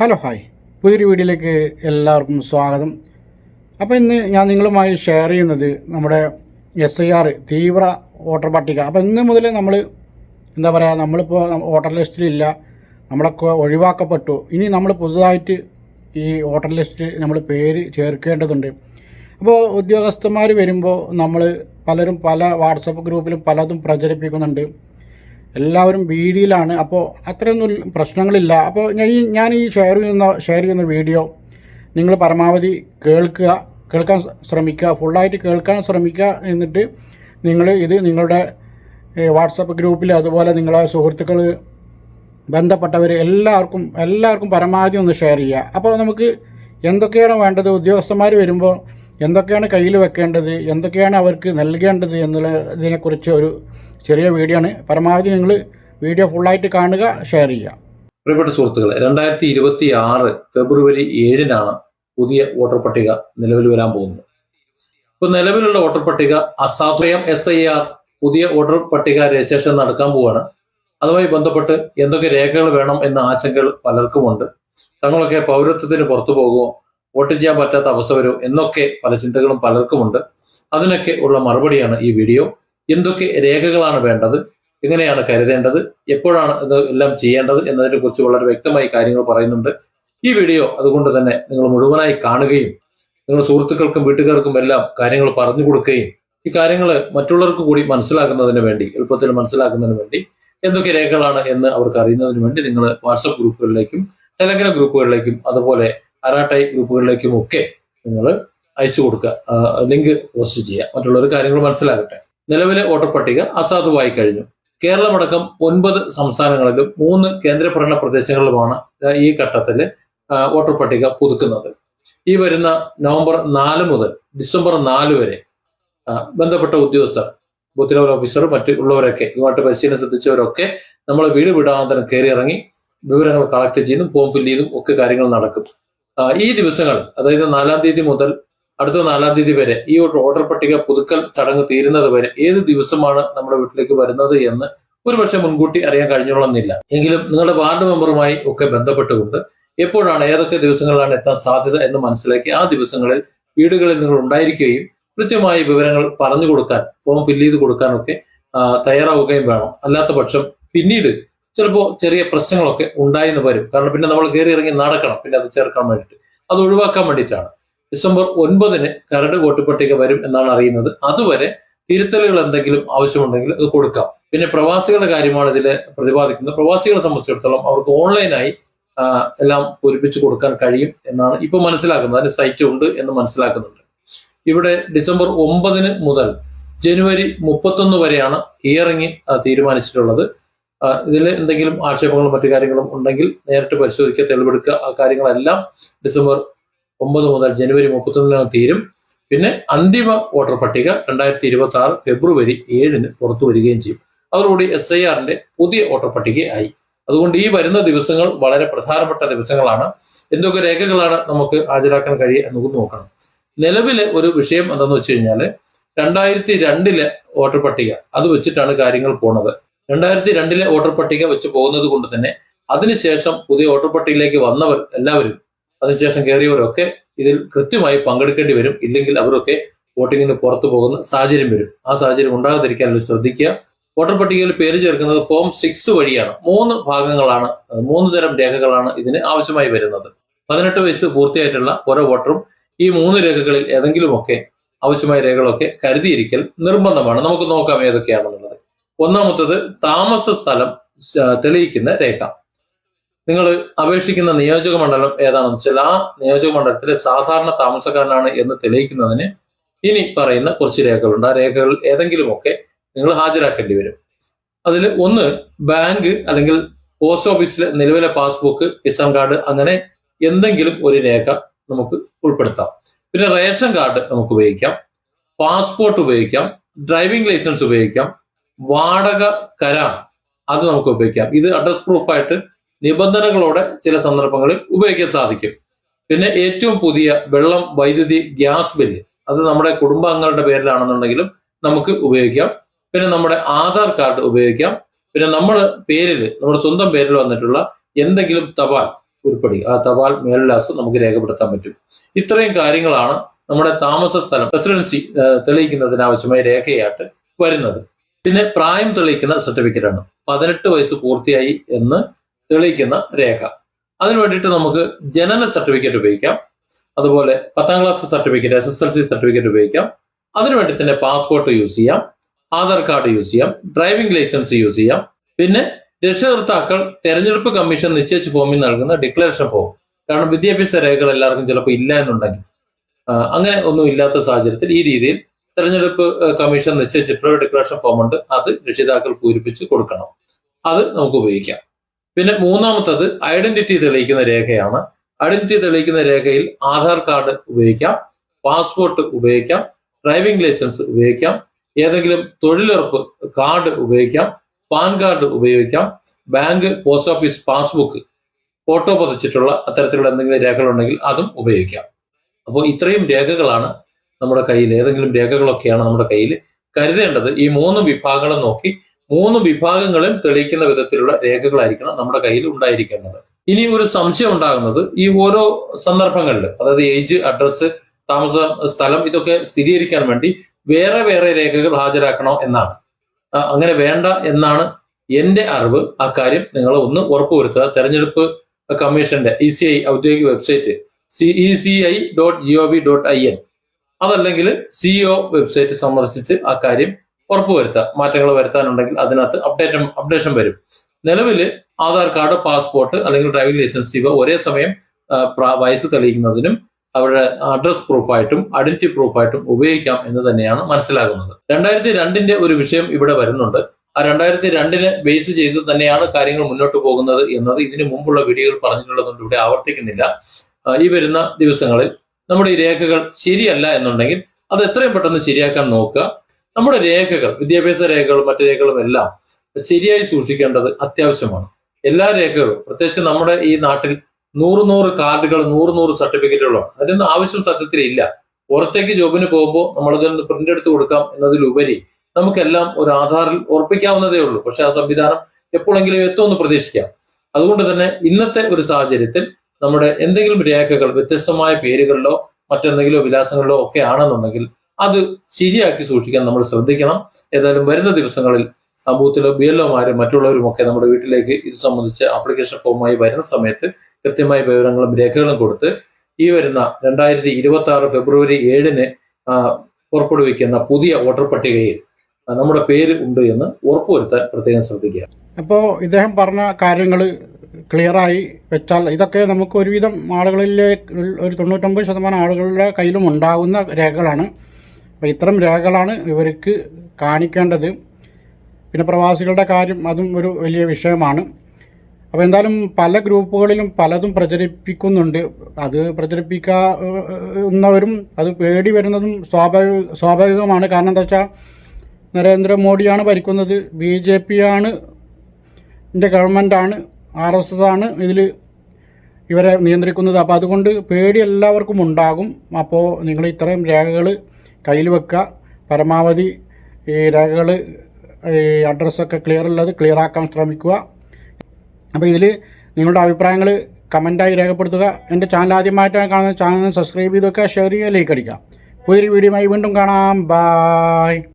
Hello hi പുതിയൊരു വീഡിയോയിലേക്ക് എല്ലാവർക്കും സ്വാഗതം. അപ്പോൾ ഇന്ന് ഞാൻ നിങ്ങളുമായി ഷെയർ ചെയ്യുന്നത് നമ്മുടെ എസ് ഐ ആർ തീവ്ര വോട്ടർ പട്ടിക. അപ്പോൾ ഇന്ന് മുതൽ നമ്മൾ എന്താ പറയുക നമ്മളിപ്പോൾ വോട്ടർ ലിസ്റ്റിലില്ല നമ്മളൊക്കെ ഒഴിവാക്കപ്പെട്ടു. ഇനി നമ്മൾ പുതുതായിട്ട് ഈ വോട്ടർ ലിസ്റ്റിൽ നമ്മൾ പേര് ചേർക്കേണ്ടതുണ്ട്. അപ്പോൾ ഉദ്യോഗസ്ഥന്മാർ വരുമ്പോൾ നമ്മൾ പലരും പല വാട്സപ്പ് ഗ്രൂപ്പിലും പലതും പ്രചരിപ്പിക്കുന്നുണ്ട്. എല്ലാവരും ഭീതിയിലാണ്. അപ്പോൾ അത്രയൊന്നും പ്രശ്നങ്ങളില്ല. അപ്പോൾ ഞാൻ ഈ ഞാൻ ഈ ഷെയർ ചെയ്യുന്ന ഷെയർ ചെയ്യുന്ന വീഡിയോ നിങ്ങൾ പരമാവധി കേൾക്കുക കേൾക്കാൻ ശ്രമിക്കുക ഫുള്ളായിട്ട് കേൾക്കാൻ ശ്രമിക്കുക എന്നിട്ട് നിങ്ങൾ ഇത് നിങ്ങളുടെ വാട്സപ്പ് ഗ്രൂപ്പിൽ അതുപോലെ നിങ്ങളെ സുഹൃത്തുക്കൾ ബന്ധപ്പെട്ടവർ എല്ലാവർക്കും എല്ലാവർക്കും പരമാവധി ഒന്ന് ഷെയർ ചെയ്യുക. അപ്പോൾ നമുക്ക് എന്തൊക്കെയാണ് വേണ്ടത്? ഉദ്യോഗസ്ഥന്മാർ വരുമ്പോൾ എന്തൊക്കെയാണ് കയ്യിൽ വെക്കേണ്ടത്? എന്തൊക്കെയാണ് അവർക്ക് നൽകേണ്ടത് എന്നുള്ള ഇതിനെക്കുറിച്ച് ഒരു ചെറിയ വീഡിയോ ആണ്. പരമാവധി നിങ്ങൾ വീഡിയോ ഫുള്ളായിട്ട് കാണുക ഷെയർ ചെയ്യുക. പ്രിയപ്പെട്ട സുഹൃത്തുക്കളെ രണ്ടായിരത്തി ഇരുപത്തി ആറ് ഫെബ്രുവരി ഏഴിനാണ് പുതിയ വോട്ടർ പട്ടിക നിലവിൽ വരാൻ പോകുന്നത്. ഇപ്പൊ നിലവിലുള്ള വോട്ടർ പട്ടിക അസാധയം എസ് ഐ ആർ പുതിയ വോട്ടർ പട്ടിക രജിസ്ട്രേഷൻ നടക്കാൻ പോവുകയാണ് അതുമായി ബന്ധപ്പെട്ട് എന്തൊക്കെ രേഖകൾ വേണം എന്ന ആശങ്കകൾ പലർക്കുമുണ്ട്. തങ്ങളൊക്കെ പൗരത്വത്തിന് പുറത്തു പോകുമോ വോട്ട് ചെയ്യാൻ പറ്റാത്ത അവസ്ഥ വരുമോ എന്നൊക്കെ പല ചിന്തകളും പലർക്കുമുണ്ട്. അതിനൊക്കെ ഉള്ള മറുപടിയാണ് ഈ വീഡിയോ എന്തൊക്കെ രേഖകളാണ് വേണ്ടത്? എങ്ങനെയാണ് കരുതേണ്ടത്? എപ്പോഴാണ് ഇത് എല്ലാം ചെയ്യേണ്ടത്? എന്നതിനെ കുറിച്ച് വളരെ വ്യക്തമായി കാര്യങ്ങൾ പറയുന്നുണ്ട്. ഈ വീഡിയോ അതുകൊണ്ട് തന്നെ നിങ്ങൾ മുഴുവനായി കാണുകയും നിങ്ങളുടെ സുഹൃത്തുക്കൾക്കും വീട്ടുകാർക്കും എല്ലാം കാര്യങ്ങൾ പറഞ്ഞു കൊടുക്കുകയും ഈ കാര്യങ്ങൾ മറ്റുള്ളവർക്ക് കൂടി മനസ്സിലാക്കുന്നതിന് വേണ്ടി എളുപ്പത്തിൽ മനസ്സിലാക്കുന്നതിന് വേണ്ടി എന്തൊക്കെ രേഖകളാണ് എന്ന് അവർക്ക് അറിയുന്നതിന് വേണ്ടി നിങ്ങൾ വാട്സപ്പ് ഗ്രൂപ്പുകളിലേക്കും ടെലഗ്രാം ഗ്രൂപ്പുകളിലേക്കും അതുപോലെ അരാട്ടൈ ഗ്രൂപ്പുകളിലേക്കും ഒക്കെ നിങ്ങൾ അയച്ചു കൊടുക്കുക. ലിങ്ക് പോസ്റ്റ് ചെയ്യുക. മറ്റുള്ളവർ കാര്യങ്ങൾ മനസ്സിലാകട്ടെ. നിലവിലെ വോട്ടർ പട്ടിക അസാധുവായി കഴിഞ്ഞു. കേരളമടക്കം ഒൻപത് സംസ്ഥാനങ്ങളിലും മൂന്ന് കേന്ദ്രഭരണ പ്രദേശങ്ങളിലുമാണ് ഈ ഘട്ടത്തിൽ വോട്ടർ പട്ടിക പുതുക്കുന്നത്. ഈ വരുന്ന നവംബർ നാല് മുതൽ ഡിസംബർ നാല് വരെ ബന്ധപ്പെട്ട ഉദ്യോഗസ്ഥർ ബൂത്ത് ലെവൽ ഓഫീസർ മറ്റുള്ളവരൊക്കെ ഇതുമായിട്ട് പരിശീലനം ശ്രദ്ധിച്ചവരൊക്കെ നമ്മൾ വീട് വിടാന്തരം കയറി ഇറങ്ങി വിവരങ്ങൾ കളക്ട് ചെയ്തും ഫോം ഫില്ല് ചെയ്തും ഒക്കെ കാര്യങ്ങൾ നടക്കും. ഈ ദിവസങ്ങൾ അതായത് നാലാം തീയതി മുതൽ അടുത്ത നാലാം തീയതി വരെ ഈ ഒരു ഓർഡർ പട്ടിക പുതുക്കൽ ചടങ്ങ് തീരുന്നത് വരെ ഏത് ദിവസമാണ് നമ്മുടെ വീട്ടിലേക്ക് വരുന്നത് എന്ന് ഒരുപക്ഷെ മുൻകൂട്ടി അറിയാൻ കഴിഞ്ഞോളന്നില്ല. എങ്കിലും നിങ്ങളുടെ വാർഡ് മെമ്പറുമായി ഒക്കെ ബന്ധപ്പെട്ടുകൊണ്ട് എപ്പോഴാണ് ഏതൊക്കെ ദിവസങ്ങളിലാണ് എത്താൻ സാധ്യത എന്ന് മനസ്സിലാക്കി ആ ദിവസങ്ങളിൽ വീടുകളിൽ നിങ്ങൾ ഉണ്ടായിരിക്കുകയും കൃത്യമായ വിവരങ്ങൾ പറഞ്ഞു കൊടുക്കാൻ ഫോം ഫില്ല് ചെയ്ത് കൊടുക്കാനൊക്കെ തയ്യാറാവുകയും വേണം. അല്ലാത്ത പക്ഷം പിന്നീട് ചിലപ്പോൾ ചെറിയ പ്രശ്നങ്ങളൊക്കെ ഉണ്ടായിന്ന് വരും. കാരണം പിന്നെ നമ്മൾ കയറി ഇറങ്ങി നടക്കണം. പിന്നെ അത് ചേർക്കാൻ വേണ്ടിയിട്ട്. അത് ഒഴിവാക്കാൻ വേണ്ടിയിട്ടാണ്. ഡിസംബർ ഒൻപതിന് കരട് വോട്ട് പട്ടിക വരും എന്നാണ് അറിയുന്നത്. അതുവരെ തിരുത്തലുകൾ എന്തെങ്കിലും ആവശ്യമുണ്ടെങ്കിൽ അത് കൊടുക്കാം. പിന്നെ പ്രവാസികളുടെ കാര്യമാണ് ഇതിൽ പ്രതിപാദിക്കുന്നത്. പ്രവാസികളെ സംബന്ധിച്ചിടത്തോളം അവർക്ക് ഓൺലൈനായി എല്ലാം പൂരിപ്പിച്ചു കൊടുക്കാൻ കഴിയും എന്നാണ് ഇപ്പൊ മനസ്സിലാക്കുന്നത്. അതിന് സൈറ്റ് ഉണ്ട് എന്ന് മനസ്സിലാക്കുന്നുണ്ട്. ഇവിടെ ഡിസംബർ ഒമ്പതിന് മുതൽ ജനുവരി മുപ്പത്തൊന്ന് വരെയാണ് ഹിയറിംഗ് തീരുമാനിച്ചിട്ടുള്ളത്. ഇതിൽ എന്തെങ്കിലും ആക്ഷേപങ്ങളും മറ്റു കാര്യങ്ങളും ഉണ്ടെങ്കിൽ നേരിട്ട് പരിശോധിക്കുക തെളിവെടുക്കുക ആ കാര്യങ്ങളെല്ലാം ഡിസംബർ ഒമ്പത് മുതൽ ജനുവരി മുപ്പത്തൊന്നിനകം തീരും. പിന്നെ അന്തിമ വോട്ടർ പട്ടിക രണ്ടായിരത്തി ഇരുപത്തി ആറ് ഫെബ്രുവരി ഏഴിന് പുറത്തു വരികയും ചെയ്യും. അതോടുകൂടി എസ് ഐ ആറിന്റെ പുതിയ വോട്ടർ പട്ടികയായി. അതുകൊണ്ട് ഈ വരുന്ന ദിവസങ്ങൾ വളരെ പ്രധാനപ്പെട്ട ദിവസങ്ങളാണ്. എന്തൊക്കെ രേഖകളാണ് നമുക്ക് ഹാജരാക്കാൻ കഴിയുക എന്ന് നോക്കണം. നിലവിലെ ഒരു വിഷയം എന്തെന്ന് വെച്ച് കഴിഞ്ഞാൽ രണ്ടായിരത്തി രണ്ടിലെ വോട്ടർ പട്ടിക അത് വെച്ചിട്ടാണ് കാര്യങ്ങൾ പോണത്. രണ്ടായിരത്തി രണ്ടിലെ വോട്ടർ പട്ടിക വെച്ച് പോകുന്നത് കൊണ്ട് തന്നെ അതിനുശേഷം പുതിയ വോട്ടർ പട്ടികയിലേക്ക് വന്നവർ എല്ലാവരും അതിനുശേഷം കയറിയവരൊക്കെ ഇതിൽ കൃത്യമായി പങ്കെടുക്കേണ്ടി വരും. ഇല്ലെങ്കിൽ അവരൊക്കെ വോട്ടിങ്ങിന് പുറത്തു പോകുന്ന സാഹചര്യം വരും. ആ സാഹചര്യം ഉണ്ടാകാതിരിക്കാൻ ശ്രദ്ധിക്കുക. വോട്ടർ പട്ടികയിൽ പേര് ചേർക്കുന്നത് ഫോം സിക്സ് വഴിയാണ്. മൂന്ന് ഭാഗങ്ങളാണ് മൂന്ന് തരം രേഖകളാണ് ഇതിന് ആവശ്യമായി വരുന്നത്. പതിനെട്ട് വയസ്സ് പൂർത്തിയായിട്ടുള്ള ഓരോ വോട്ടറും ഈ മൂന്ന് രേഖകളിൽ ഏതെങ്കിലുമൊക്കെ ആവശ്യമായ രേഖകളൊക്കെ കരുതിയിരിക്കൽ നിർബന്ധമാണ്. നമുക്ക് നോക്കാം ഏതൊക്കെയാണെന്നുള്ളത്. ഒന്നാമത്തത് താമസ സ്ഥലം തെളിയിക്കുന്ന രേഖ. നിങ്ങൾ അപേക്ഷിക്കുന്ന നിയോജക മണ്ഡലം ഏതാണെന്ന് വെച്ചാൽ ആ നിയോജക മണ്ഡലത്തിലെ സാധാരണ താമസക്കാരനാണ് എന്ന് തെളിയിക്കുന്നതിന് ഇനി പറയുന്ന കുറച്ച് രേഖകളുണ്ട്. ആ രേഖകൾ ഏതെങ്കിലുമൊക്കെ നിങ്ങൾ ഹാജരാക്കേണ്ടി വരും. അതിൽ ഒന്ന് ബാങ്ക് അല്ലെങ്കിൽ പോസ്റ്റ് ഓഫീസിലെ നിലവിലെ പാസ്ബുക്ക് കിസാൻ കാർഡ് അങ്ങനെ എന്തെങ്കിലും ഒരു രേഖ നമുക്ക് ഉൾപ്പെടുത്താം. പിന്നെ റേഷൻ കാർഡ് നമുക്ക് ഉപയോഗിക്കാം. പാസ്പോർട്ട് ഉപയോഗിക്കാം. ഡ്രൈവിംഗ് ലൈസൻസ് ഉപയോഗിക്കാം. വാടക കരാർ അത് നമുക്ക് ഉപയോഗിക്കാം. ഇത് അഡ്രസ് പ്രൂഫായിട്ട് നിബന്ധനകളോടെ ചില സന്ദർഭങ്ങളിൽ ഉപയോഗിക്കാൻ സാധിക്കും. പിന്നെ ഏറ്റവും പുതിയ വെള്ളം വൈദ്യുതി ഗ്യാസ് ബില്ല്. അത് നമ്മുടെ കുടുംബാംഗങ്ങളുടെ പേരിലാണെന്നുണ്ടെങ്കിലും നമുക്ക് ഉപയോഗിക്കാം. പിന്നെ നമ്മുടെ ആധാർ കാർഡ് ഉപയോഗിക്കാം. പിന്നെ നമ്മൾ പേരിൽ നമ്മുടെ സ്വന്തം പേരിൽ വന്നിട്ടുള്ള എന്തെങ്കിലും തപാൽ ഉരുപ്പടി ആ തപാൽ മേൽവിലാസം നമുക്ക് രേഖപ്പെടുത്താൻ പറ്റും. ഇത്രയും കാര്യങ്ങളാണ് നമ്മുടെ താമസ സ്ഥലം റെസിഡൻസി തെളിയിക്കുന്നതിന് ആവശ്യമായ രേഖയായിട്ട് വരുന്നത്. പിന്നെ പ്രായം തെളിയിക്കുന്ന സർട്ടിഫിക്കറ്റ് ആണ് പതിനെട്ട് വയസ്സ് പൂർത്തിയായി എന്ന് തെളിയിക്കുന്ന രേഖ. അതിനു വേണ്ടിയിട്ട് നമുക്ക് ജനന സർട്ടിഫിക്കറ്റ് ഉപയോഗിക്കാം. അതുപോലെ പത്താം class certificate S S L C certificate ഉപയോഗിക്കാം. അതിനുവേണ്ടി തന്നെ പാസ്പോർട്ട് യൂസ് ചെയ്യാം. ആധാർ കാർഡ് യൂസ് ചെയ്യാം. ഡ്രൈവിംഗ് ലൈസൻസ് യൂസ് ചെയ്യാം. പിന്നെ രക്ഷകർത്താക്കൾ തെരഞ്ഞെടുപ്പ് കമ്മീഷൻ നിശ്ചയിച്ച ഫോമിൽ നൽകുന്ന ഡിക്ലറേഷൻ ഫോം കാരണം വിദ്യാഭ്യാസ രേഖകൾ എല്ലാവർക്കും ചിലപ്പോൾ ഇല്ല എന്നുണ്ടെങ്കിൽ. അങ്ങനെ ഒന്നും ഇല്ലാത്ത സാഹചര്യത്തിൽ ഈ രീതിയിൽ തെരഞ്ഞെടുപ്പ് കമ്മീഷൻ നിശ്ചയിച്ചിട്ടുള്ള ഡിക്ലറേഷൻ ഫോം ഉണ്ട്. അത് രക്ഷിതാക്കൾ പൂരിപ്പിച്ച് കൊടുക്കണം. അത് നമുക്ക് ഉപയോഗിക്കാം. പിന്നെ മൂന്നാമത്തത് ഐഡന്റിറ്റി തെളിയിക്കുന്ന രേഖയാണ്. ഐഡന്റിറ്റി തെളിയിക്കുന്ന രേഖയിൽ ആധാർ കാർഡ് ഉപയോഗിക്കാം പാസ്പോർട്ട് ഉപയോഗിക്കാം ഡ്രൈവിംഗ് ലൈസൻസ് ഉപയോഗിക്കാം ഏതെങ്കിലും തൊഴിലുറപ്പ് കാർഡ് ഉപയോഗിക്കാം പാൻ കാർഡ് ഉപയോഗിക്കാം bank post office passbook photo പതിച്ചിട്ടുള്ള അത്തരത്തിലുള്ള എന്തെങ്കിലും രേഖകളുണ്ടെങ്കിൽ അതും ഉപയോഗിക്കാം. അപ്പോൾ ഇത്രയും രേഖകളാണ് നമ്മുടെ കയ്യിൽ ഏതെങ്കിലും രേഖകളൊക്കെയാണ് നമ്മുടെ കയ്യിൽ. കരുതേണ്ടത് ഈ മൂന്ന് വിഭാഗങ്ങളും നോക്കി മൂന്ന് വിഭാഗങ്ങളും തെളിയിക്കുന്ന വിധത്തിലുള്ള രേഖകളായിരിക്കണം നമ്മുടെ കയ്യിൽ ഉണ്ടായിരിക്കേണ്ടത്. ഇനി ഒരു സംശയം ഉണ്ടാകുന്നത് ഈ ഓരോ സന്ദർഭങ്ങളിൽ അതായത് ഏജ് അഡ്രസ്സ് താമസ സ്ഥലം ഇതൊക്കെ സ്ഥിരീകരിക്കാൻ വേണ്ടി വേറെ വേറെ രേഖകൾ ഹാജരാക്കണോ എന്നാണ്. അങ്ങനെ വേണ്ട എന്നാണ് എന്റെ അറിവ്. അക്കാര്യം നിങ്ങൾ ഒന്ന് ഉറപ്പുവരുത്തുക. തെരഞ്ഞെടുപ്പ് കമ്മീഷന്റെ ഇ സി ഐ ഔദ്യോഗിക website C E C I dot G O V dot I N അതല്ലെങ്കിൽ സിഒ വെബ്സൈറ്റ് സന്ദർശിച്ച് ആ കാര്യം ഉറപ്പുവരുത്തുക മാറ്റങ്ങൾ വരുത്താനുണ്ടെങ്കിൽ അതിനകത്ത് അപ്ഡേറ്റ് അപ്ഡേഷൻ വരും. നിലവിൽ ആധാർ കാർഡ് പാസ്പോർട്ട് അല്ലെങ്കിൽ ഡ്രൈവിംഗ് ലൈസൻസ് ഇവ ഒരേ സമയം വയസ്സ് തെളിയിക്കുന്നതിനും അവരുടെ അഡ്രസ് പ്രൂഫായിട്ടും ഐഡന്റിറ്റി പ്രൂഫായിട്ടും ഉപയോഗിക്കാം എന്ന് തന്നെയാണ് മനസ്സിലാകുന്നത്. രണ്ടായിരത്തി രണ്ടിന്റെ ഒരു വിഷയം ഇവിടെ വരുന്നുണ്ട്. ആ രണ്ടായിരത്തി രണ്ടിന് ബേസ് ചെയ്ത് തന്നെയാണ് കാര്യങ്ങൾ മുന്നോട്ട് പോകുന്നത് എന്നത് ഇതിനു മുമ്പുള്ള വീഡിയോകൾ പറഞ്ഞിട്ടുള്ളതുകൊണ്ട് ഇവിടെ ആവർത്തിക്കുന്നില്ല. ഈ വരുന്ന ദിവസങ്ങളിൽ നമ്മുടെ ഈ രേഖകൾ ശരിയല്ല എന്നുണ്ടെങ്കിൽ അത് എത്രയും പെട്ടെന്ന് ശരിയാക്കാൻ നോക്കുക. നമ്മുടെ രേഖകൾ വിദ്യാഭ്യാസ രേഖകളും മറ്റു രേഖകളും എല്ലാം ശരിയായി സൂക്ഷിക്കേണ്ടത് അത്യാവശ്യമാണ്. എല്ലാ രേഖകളും പ്രത്യേകിച്ച് നമ്മുടെ ഈ നാട്ടിൽ നൂറ് നൂറ് കാർഡുകൾ നൂറ് നൂറ് സർട്ടിഫിക്കറ്റുകളാണ് അതിനൊന്നും ആവശ്യം സത്യത്തിൽ ഇല്ല. പുറത്തേക്ക് ജോബിന് പോകുമ്പോൾ നമ്മളതൊന്ന് പ്രിന്റ് എടുത്ത് കൊടുക്കാം എന്നതിലുപരി നമുക്കെല്ലാം ഒരു ആധാറിൽ ഉറപ്പിക്കാവുന്നതേ ഉള്ളൂ. പക്ഷെ ആ സംവിധാനം എപ്പോഴെങ്കിലും എത്തുമെന്ന് പ്രതീക്ഷിക്കാം. അതുകൊണ്ട് തന്നെ ഇന്നത്തെ ഒരു സാഹചര്യത്തിൽ നമ്മുടെ എന്തെങ്കിലും രേഖകൾ വ്യത്യസ്തമായ പേരുകളിലോ മറ്റെന്തെങ്കിലും വിലാസങ്ങളിലോ ഒക്കെ ആണെന്നുണ്ടെങ്കിൽ അത് ശരിയാക്കി സൂക്ഷിക്കാൻ നമ്മൾ ശ്രദ്ധിക്കണം. ഏതായാലും വരുന്ന ദിവസങ്ങളിൽ സമൂഹത്തിലെ ബി എൽ ഒമാരും മറ്റുള്ളവരും ഒക്കെ നമ്മുടെ വീട്ടിലേക്ക് ഇത് സംബന്ധിച്ച് ആപ്ലിക്കേഷൻ ഫോമായി വരുന്ന സമയത്ത് കൃത്യമായ വിവരങ്ങളും രേഖകളും കൊടുത്ത് ഈ വരുന്ന രണ്ടായിരത്തി ഇരുപത്തി ആറ് ഫെബ്രുവരി ഏഴിന് പുറപ്പെടുവിക്കുന്ന പുതിയ വോട്ടർ പട്ടികയിൽ നമ്മുടെ പേര് ഉണ്ട് എന്ന് ഉറപ്പുവരുത്താൻ പ്രത്യേകം ശ്രദ്ധിക്കുക. അപ്പോൾ ഇദ്ദേഹം പറഞ്ഞ കാര്യങ്ങൾ ക്ലിയറായി വെച്ചാൽ ഇതൊക്കെ നമുക്ക് ഒരുവിധം ആളുകളിലെ ഒരു തൊണ്ണൂറ്റൊമ്പത് ശതമാനം ആളുകളുടെ കയ്യിലും ഉണ്ടാകുന്ന രേഖകളാണ്. അപ്പോൾ ഇത്തരം രേഖകളാണ് ഇവർക്ക് കാണിക്കേണ്ടത്. പിന്നെ പ്രവാസികളുടെ കാര്യം അതും ഒരു വലിയ വിഷയമാണ്. അപ്പോൾ എന്തായാലും പല ഗ്രൂപ്പുകളിലും പലതും പ്രചരിപ്പിക്കുന്നുണ്ട്. അത് പ്രചരിപ്പിക്കുന്നവരും അത് പേടി വരുന്നതും സ്വാഭാവിക സ്വാഭാവികമാണ്. കാരണം എന്താ വെച്ചാൽ നരേന്ദ്രമോദിയാണ് ഭരിക്കുന്നത് ബി ജെ പി ആണ് എന്റെ ഗവൺമെന്റാണ് ആർ എസ് എസ് ആണ് ഇതിൽ ഇവരെ നിയന്ത്രിക്കുന്നത്. അപ്പോൾ അതുകൊണ്ട് പേടി എല്ലാവർക്കും ഉണ്ടാകും. അപ്പോൾ നിങ്ങൾ ഇത്രയും രേഖകൾ കയ്യിൽ വെക്കുക. പരമാവധി ഈ രേഖകൾ ഈ അഡ്രസ്സൊക്കെ ക്ലിയർ ഉള്ളത് ക്ലിയർ ആക്കാൻ ശ്രമിക്കുക. അപ്പോൾ ഇതിൽ നിങ്ങളുടെ അഭിപ്രായങ്ങൾ കമന്റായി രേഖപ്പെടുത്തുക. എന്റെ ചാനൽ ആദ്യമായിട്ടാണ് കാണുന്ന ചാനൽ സബ്സ്ക്രൈബ് ചെയ്തൊക്കെ ഷെയർ ചെയ്യുക ലൈക്ക് അടിക്കുക. പുതിയൊരു വീഡിയോയുമായി വീണ്ടും കാണാം. ബായ്